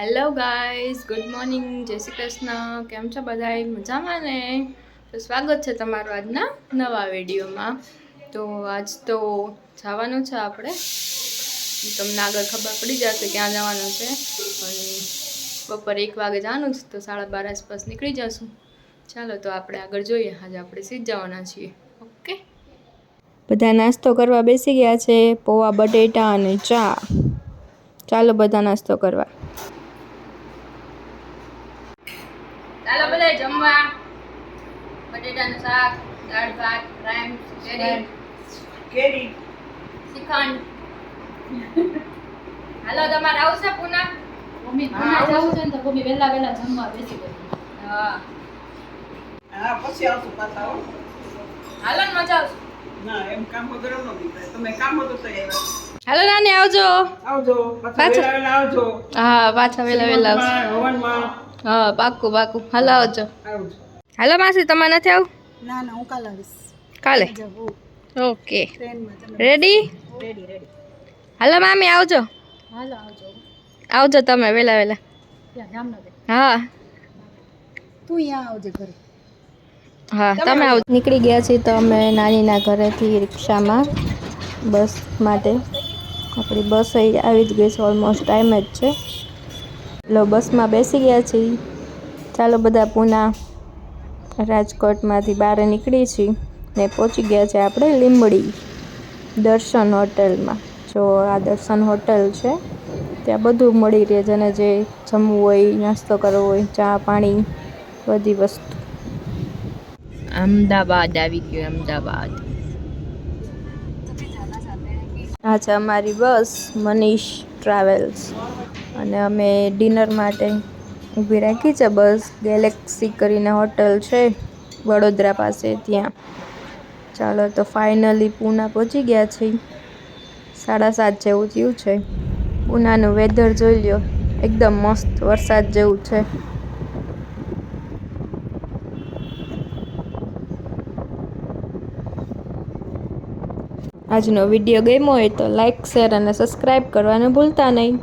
Hello guys good morning જય શ્રી કૃષ્ણ. કેમ છો બધા? મજામાં ને? તો સ્વાગત છે તમારું આજના નવા વિડીયોમાં. તો આજ તો જવાનું છે આપણે. તમને આગળ ખબર પડી જશે ક્યાં જવાનું છે. અને બપોરે એક વાગે જવાનું છે તો સાડા બાર આસપાસ નીકળી જશું. ચાલો તો આપણે આગળ જોઈએ. આજે આપણે સીધ જવાના છીએ. ઓકે? બધા નાસ્તો કરવા બેસી ગયા છે. પૌવા, બટેટા અને ચા. ચાલો બધા નાસ્તો કરવા. ચાલો બધા જમવા. બટેટાનું શાક દાળ ભાત રાઈમ કેરી. કેરી. શ્રીખંડ. હાલો તમારે આવશે પુના? મમ્મી હા, જવું છે ને તો મમ્મી વહેલા વહેલા જમવા બેસી ગઈ. હા. હા પછી આવશું પાછા હો. હાલો ને મજા આવશે. ના એમ કામ વગર ન નીકળે તમે કામ હતું તો આવ્યા હાલો નાની આવજો. આવજો. પાછા પાછા. વહેલા વહેલા આવજો. હા પાછા વેલા વેલા આવજો હા પાકું પાકું હાલો આવજો. આવજો. હાલો માસી તમારે નથી આવું? ના ના હું કાલે આવીશ. કાલે? ઓકે. રેડી? Ready ready. હાલો મામી આવજો. હાલો આવજો. આવજો તમે વેલા વેલા. હા. તું અહીંયા આવજે ઘરે. હા તમે આવો નીકળી ગયા છીએ તો અમે નાનીના ઘરેથી રિક્ષામાં બસ માટે. આપણી બસ અહીં આવી જ ગઈ છે ઓલમોસ્ટ ટાઈમ જ છે. એટલે બસમાં બેસી ગયા છીએ. ચાલો બધા પૂના રાજકોટમાંથી બહાર નીકળી છીએ ને પહોંચી ગયા છે આપણે લીંબડી દર્શન હોટલમાં. જો આ દર્શન હોટલ છે, ત્યાં બધું મળી રહે જેને જે જમવું હોય, નાસ્તો કરવો હોય, ચા, પાણી, બધી વસ્તુ. અમદાવાદ આવી ગયું, અમદાવાદ. આ છે અમારી બસ મનીષ ટ્રાવેલ્સ. અને અમે ડિનર માટે ઊભી રાખી છે. બસ ગેલેક્સી કરીને હોટલ છે. વડોદરા પાસે ત્યાં. ચાલો તો ફાઇનલી પૂના પહોંચી ગયા છે. સાડા સાત જેવું થયું છે. પૂનાનું વેધર જોઈ લ્યો. એકદમ મસ્ત વરસાદ જેવું છે. આજનો વીડિયો ગમ્યો હોય તો લાઇક શેર અને સબસ્ક્રાઈબ કરવાનું ભૂલતા નહીં.